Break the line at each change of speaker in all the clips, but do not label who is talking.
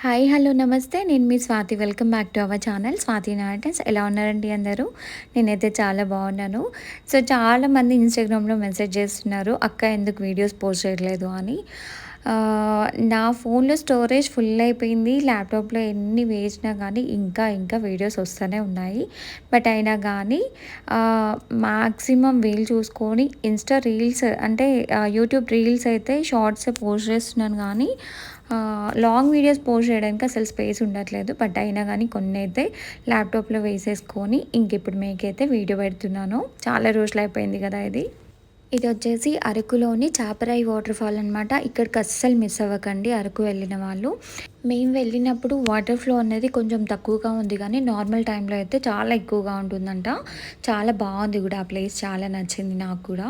Hi hello నమస్తే. నేను మీ Swathi. Welcome back to our channel. Swathi నాటన్స్ ఎలా ఉన్నారండి అందరూ? నేనైతే చాలా బాగున్నాను. సో చాలామంది ఇన్స్టాగ్రామ్లో మెసేజ్ చేస్తున్నారు అక్క ఎందుకు వీడియోస్ పోస్ట్ చేయట్లేదు? అని. నా ఫోన్లో స్టోరేజ్ ఫుల్ అయిపోయింది. ల్యాప్టాప్లో ఎన్ని వేసినా కానీ ఇంకా ఇంకా వీడియోస్ వస్తూనే ఉన్నాయి. బట్ అయినా కానీ మ్యాక్సిమం వీలు చూసుకొని ఇన్స్టా రీల్స్ అంటే యూట్యూబ్ రీల్స్ అయితే షార్ట్స్ పోస్ట్ చేస్తున్నాను కానీ లాంగ్ వీడియోస్ పోస్ట్ చేయడానికి అసలు స్పేస్ ఉండట్లేదు. బట్ అయినా కానీ కొన్ని అయితే ల్యాప్టాప్లో వేసేసుకొని ఇంక ఇప్పుడు మీకైతే వీడియో పెడుతున్నాను. చాలా రోజులు అయిపోయింది కదా ఇది. ఇది వచ్చేసి అరకులోని చాపరాయి వాటర్ ఫాల్ అనమాట ఇక్కడికి అస్సలు మిస్ అవ్వకండి అరకు వెళ్ళిన వాళ్ళు. మేము వెళ్ళినప్పుడు వాటర్ ఫ్లో అనేది కొంచెం తక్కువగా ఉంది కానీ నార్మల్ టైంలో అయితే చాలా ఎక్కువగా ఉంటుందంట. చాలా బాగుంది కూడా ఆ ప్లేస్ చాలా నచ్చింది నాకు కూడా.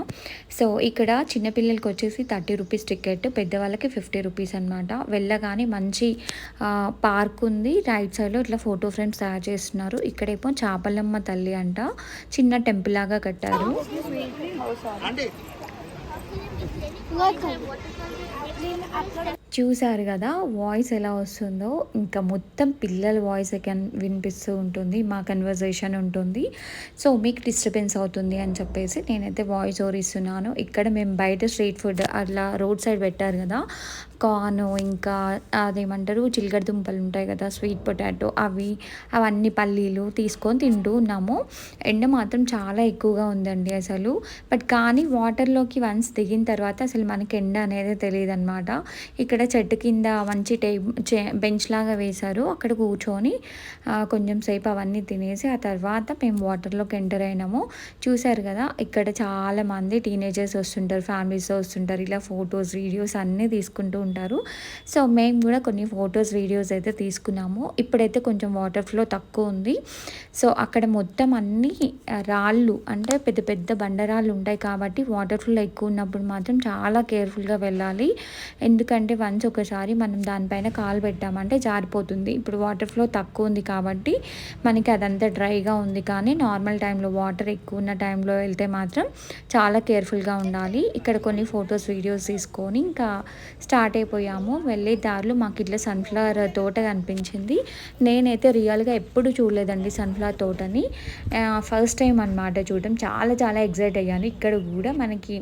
సో ఇక్కడ చిన్నపిల్లలకి వచ్చేసి థర్టీ రూపీస్ టికెట్ పెద్దవాళ్ళకి ఫిఫ్టీ రూపీస్ అనమాట వెళ్ళగానే మంచి పార్క్ ఉంది. రైట్ సైడ్లో ఇట్లా ఫోటో ఫ్రేమ్స్ తయారు చేస్తున్నారు. ఇక్కడేమో చాపలమ్మ తల్లి అంట. చిన్న టెంపుల్ లాగా కట్టారు. చూసారు కదా వాయిస్ ఎలా వస్తుందో ఇంకా మొత్తం పిల్లల వాయిస్ వినిపిస్తూ ఉంటుంది మా కన్వర్జేషన్ ఉంటుంది. సో మీకు డిస్టర్బెన్స్ అవుతుంది అని చెప్పేసి నేనైతే వాయిస్ ఓవర్ ఇస్తున్నాను. ఇక్కడ మేము బయట స్ట్రీట్ ఫుడ్ అట్లా రోడ్ సైడ్ పెట్టారు కదా కార్న్ ఇంకా అదేమంటారు చిలకడ దుంపలు ఉంటాయి కదా స్వీట్ పొటాటో అవి అవన్నీ పల్లీలు తీసుకొని తింటూ ఉన్నాము. ఎండ మాత్రం చాలా ఎక్కువగా ఉందండి అసలు. బట్ కానీ వాటర్లోకి వన్స్ దిగిన తర్వాత అసలు మనకి ఎండ అనేది తెలియదు అనమాట ఇక్కడ చెట్టు కింద మంచి టేబుల్ బెంచ్ లాగా వేశారు. అక్కడ కూర్చొని కొంచెం సేపు అవన్నీ తినేసి ఆ తర్వాత మేము వాటర్లోకి ఎంటర్ అయినాము. చూశారు కదా ఇక్కడ చాలా మంది టీనేజర్స్ వస్తుంటారు ఫ్యామిలీస్ వస్తుంటారు. ఇలా ఫొటోస్ వీడియోస్ అన్నీ తీసుకుంటూ ఉంటారు. సో మేము కూడా కొన్ని ఫొటోస్ వీడియోస్ అయితే తీసుకున్నాము. ఇప్పుడైతే కొంచెం వాటర్ ఫ్లో తక్కువ ఉంది. సో అక్కడ మొత్తం అన్ని రాళ్ళు అంటే పెద్ద పెద్ద బండరాళ్ళు ఉంటాయి కాబట్టి వాటర్ ఫ్లో ఎక్కువ ఉన్నప్పుడు మాత్రం చాలా కేర్ఫుల్గా వెళ్ళాలి. ఎందుకంటే వన్ వన్స్ ఒకసారి మనం దానిపైన కాలు పెట్టామంటే జారిపోతుంది. ఇప్పుడు వాటర్ ఫ్లో తక్కువ ఉంది కాబట్టి మనకి అదంతా డ్రైగా ఉంది కానీ నార్మల్ టైంలో వాటర్ ఎక్కువ ఉన్న టైంలో వెళ్తే మాత్రం చాలా కేర్ఫుల్గా ఉండాలి. ఇక్కడ కొన్ని ఫొటోస్ వీడియోస్ తీసుకొని ఇంకా స్టార్ట్ అయిపోయాము. వెళ్ళే దారిలో మాకు ఇట్లా సన్ఫ్లవర్ తోట కనిపించింది. నేనైతే రియల్గా ఎప్పుడు చూడలేదండి సన్ఫ్లవర్ తోటని. ఫస్ట్ టైం అనమాట చూడటం చాలా చాలా ఎగ్జైట్ అయ్యాను. ఇక్కడ కూడా మనకి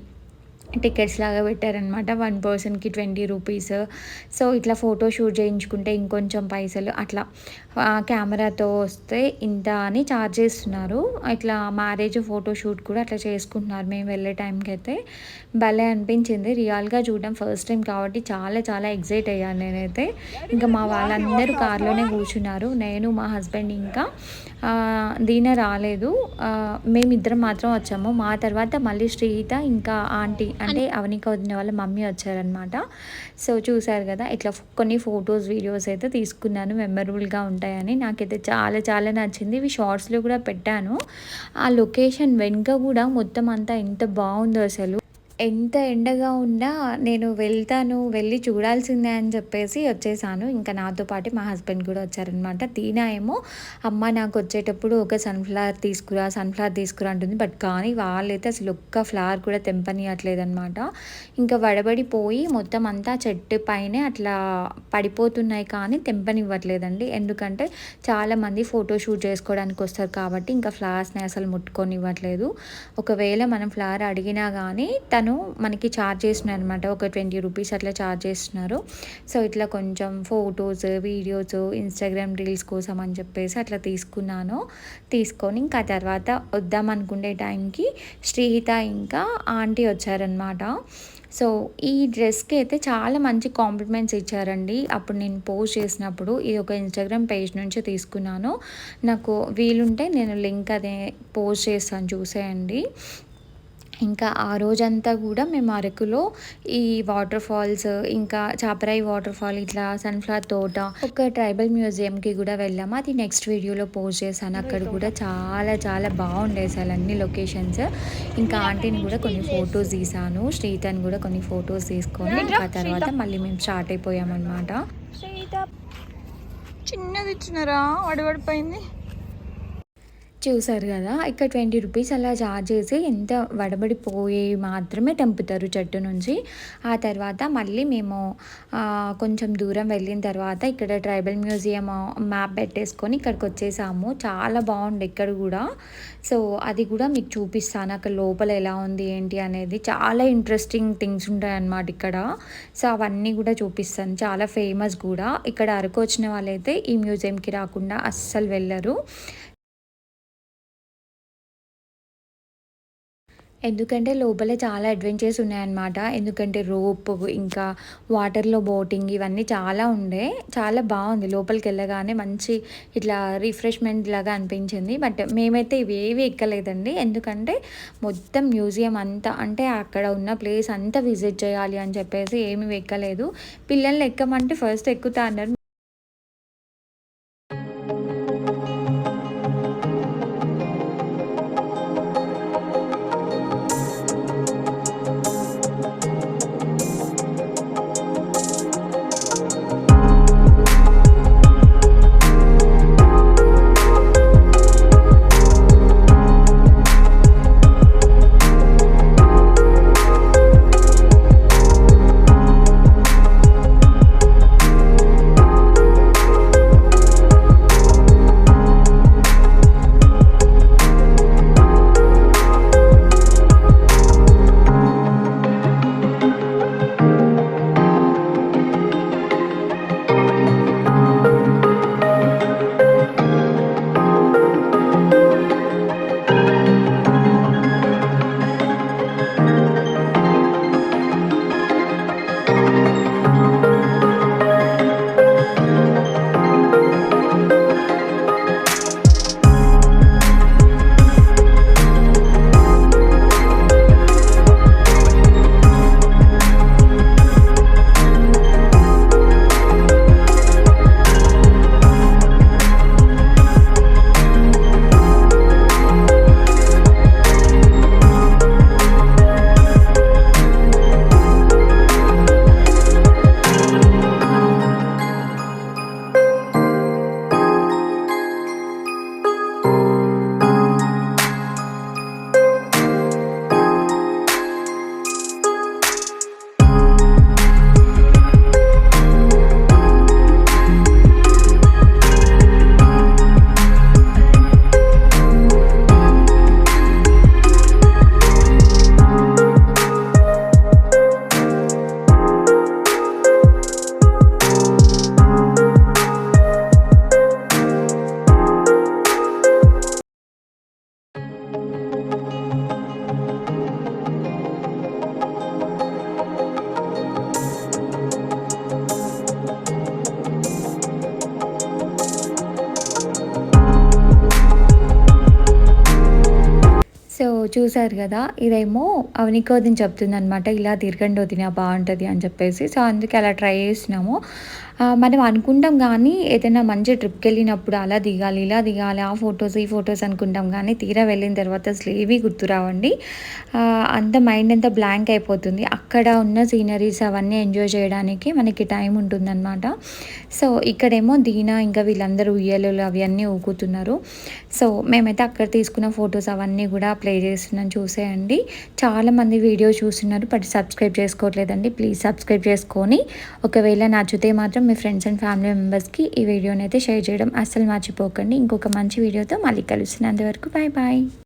టికెట్స్ లాగా పెట్టారనమాట వన్ పర్సన్కి ట్వంటీ రూపీస్ సో ఇట్లా ఫోటో షూట్ చేయించుకుంటే ఇంకొంచెం పైసలు అట్లా. కెమెరాతో వస్తే ఇంత అని ఛార్జ్ చేస్తున్నారు. ఇట్లా మ్యారేజ్ ఫోటో షూట్ కూడా అట్లా చేసుకుంటున్నారు. మేము వెళ్ళే టైంకి అయితే భలే అనిపించింది. రియల్గా చూడడం ఫస్ట్ టైం కాబట్టి చాలా చాలా ఎగ్జైట్ అయ్యాను నేనైతే. ఇంకా మా వాళ్ళందరూ కార్లోనే కూర్చున్నారు. నేను మా హస్బెండ్ ఇంకా ఆ, దీన రాలేదు. మేమిద్దరం మాత్రం వచ్చాము. మా తర్వాత మళ్ళీ శ్రీహిత ఇంకా ఆంటీ అంటే అవనిక వదిన వాళ్ళ మమ్మీ వచ్చారనమాట సో చూసారు కదా ఇట్లా కొన్ని ఫొటోస్ వీడియోస్ అయితే తీసుకున్నాను మెమరబుల్గా ఉంటాయని. నాకైతే చాలా చాలా నచ్చింది. ఇవి షార్ట్స్లో కూడా పెట్టాను. ఆ లొకేషన్ వెనుక కూడా మొత్తం అంతా ఎంత బాగుందో అసలు. ఎంత ఎండగా ఉన్నా నేను వెళ్తాను వెళ్ళి చూడాల్సిందే అని చెప్పేసి వచ్చేసాను. ఇంకా నాతో పాటు మా హస్బెండ్ కూడా వచ్చారనమాట తీనా ఏమో అమ్మ నాకు వచ్చేటప్పుడు ఒక సన్ఫ్లవర్ తీసుకురా సన్ఫ్లవర్ తీసుకురా అంటుంది. బట్ కానీ వాళ్ళైతే అసలు ఒక్క ఫ్లవర్ కూడా తెంపనియట్లేదనమాట ఇంకా వడబడిపోయి మొత్తం అంతా చెట్టు పైనే అట్లా పడిపోతున్నాయి కానీ తెంపనివ్వట్లేదండి. ఎందుకంటే చాలామంది ఫోటో షూట్ చేసుకోవడానికి వస్తారు కాబట్టి ఇంకా ఫ్లవర్స్ని అసలు ముట్టుకొని ఇవ్వట్లేదు ఒకవేళ మనం ఫ్లవర్ అడిగినా కానీ తను మనకి ఛార్జ్ చేస్తున్నారు అనమాట ఒక ట్వంటీ రూపీస్ అట్లా ఛార్జ్ చేస్తున్నారు. సో ఇట్లా కొంచెం ఫొటోస్ వీడియోస్ ఇన్స్టాగ్రామ్ రీల్స్ కోసం అని చెప్పేసి అట్లా తీసుకున్నాను. తీసుకొని ఇంకా తర్వాత వద్దాం అనుకునే టైంకి శ్రీహిత ఇంకా ఆంటీ వచ్చారనమాట సో ఈ డ్రెస్కి అయితే చాలా మంచి కాంప్లిమెంట్స్ ఇచ్చారండి. అప్పుడు నేను పోస్ట్ చేసినప్పుడు ఇది ఒక ఇన్స్టాగ్రామ్ పేజ్ నుంచి తీసుకున్నాను. నాకు వీలుంటే నేను లింక్ అదే పోస్ట్ చేస్తాను. చూసేయండి. ఇంకా ఆ రోజంతా కూడా మేము అరకులో ఈ వాటర్ ఫాల్స్ ఇంకా చాపరాయి వాటర్ ఫాల్ ఇట్లా సన్ఫ్లవర్ తోట ఒక ట్రైబల్ మ్యూజియంకి కూడా వెళ్ళాము అది నెక్స్ట్ వీడియోలో పోస్ట్ చేశాను. అక్కడ కూడా చాలా చాలా బాగుండే అసలు అన్ని లొకేషన్స్. ఇంకా ఆంటీని కూడా కొన్ని ఫొటోస్ తీసాను శ్రీతని కూడా కొన్ని ఫొటోస్ తీసుకొని ఆ తర్వాత మళ్ళీ మేము స్టార్ట్ అయిపోయామన్నమాట.
చిన్నది ఇచ్చినారా వడవడిపోయింది
చూసారు కదా ఇక్కడ ట్వంటీ రూపీస్ అలా చార్జ్ చేసి ఎంత వడబడిపోయి మాత్రమే తెంపుతారు చెట్టు నుంచి. ఆ తర్వాత మళ్ళీ మేము కొంచెం దూరం వెళ్ళిన తర్వాత ఇక్కడ ట్రైబల్ మ్యూజియం మ్యాప్ పెట్టేసుకొని ఇక్కడికి వచ్చేసాము. చాలా బాగుంది ఇక్కడ కూడా. సో అది కూడా మీకు చూపిస్తాను. అక్కడ లోపల ఎలా ఉంది ఏంటి అనేది. చాలా ఇంట్రెస్టింగ్ థింగ్స్ ఉంటాయి అన్నమాట ఇక్కడ. సో అవన్నీ కూడా చూపిస్తాను. చాలా ఫేమస్ కూడా. ఇక్కడ అరకు వచ్చిన వాళ్ళైతే ఈ మ్యూజియంకి రాకుండా అస్సలు వెళ్ళరు. ఎందుకంటే లోపల చాలా అడ్వెంచర్స్ ఉన్నాయన్నమాట. ఎందుకంటే రోప్ ఇంకా వాటర్లో బోటింగ్ ఇవన్నీ చాలా ఉండే. చాలా బాగుంది. లోపలికి వెళ్ళగానే మంచి ఇట్లా రిఫ్రెష్మెంట్ లాగా అనిపించింది. బట్ మేమైతే ఇవి ఏవి ఎక్కలేదండి. ఎందుకంటే మొత్తం మ్యూజియం అంతా అంటే అక్కడ ఉన్న ప్లేస్ అంతా విజిట్ చేయాలి అని చెప్పేసి ఏమి ఎక్కలేదు. పిల్లల్ని ఎక్కమంటే ఫస్ట్ ఎక్కుతా అన్నారు చూశారు కదా ఇదేమో అవనికోదిని చెప్తుంది అనమాట ఇలా తిరగండి వదిన బాగుంటుంది అని చెప్పేసి. సో అందుకే అలా ట్రై చేసినాము. మనం అనుకుంటాం కానీ ఏదైనా మంచి ట్రిప్కి వెళ్ళినప్పుడు అలా దిగాలి ఇలా దిగాలి ఆ ఫొటోస్ ఈ ఫొటోస్ అనుకుంటాం కానీ తీరా వెళ్ళిన తర్వాత అసలు ఏవి గుర్తురావండి అంత మైండ్ అంతా బ్లాంక్ అయిపోతుంది. అక్కడ ఉన్న సీనరీస్ అవన్నీ ఎంజాయ్ చేయడానికి మనకి టైం ఉంటుందన్నమాట. సో ఇక్కడేమో దీనా ఇంకా వీళ్ళందరూ ఉయ్యలు అవన్నీ ఊకుతున్నారు సో మేమైతే అక్కడ తీసుకున్న ఫొటోస్ అవన్నీ కూడా ప్లే చేస్తున్నాను చూసేయండి. చాలామంది వీడియో చూస్తున్నారు బట్ సబ్స్క్రైబ్ చేసుకోవట్లేదండి. ప్లీజ్ సబ్స్క్రైబ్ చేసుకొని ఒకవేళ నచ్చితే మాత్రం మాత్రం మీ ఫ్రెండ్స్ అండ్ ఫ్యామిలీ మెంబర్స్కి ఈ వీడియోని అయితే షేర్ చేయడం అస్సలు మర్చిపోకండి. ఇంకొక మంచి వీడియోతో మళ్ళీ కలుస్తున్నంత వరకు బాయ్ బాయ్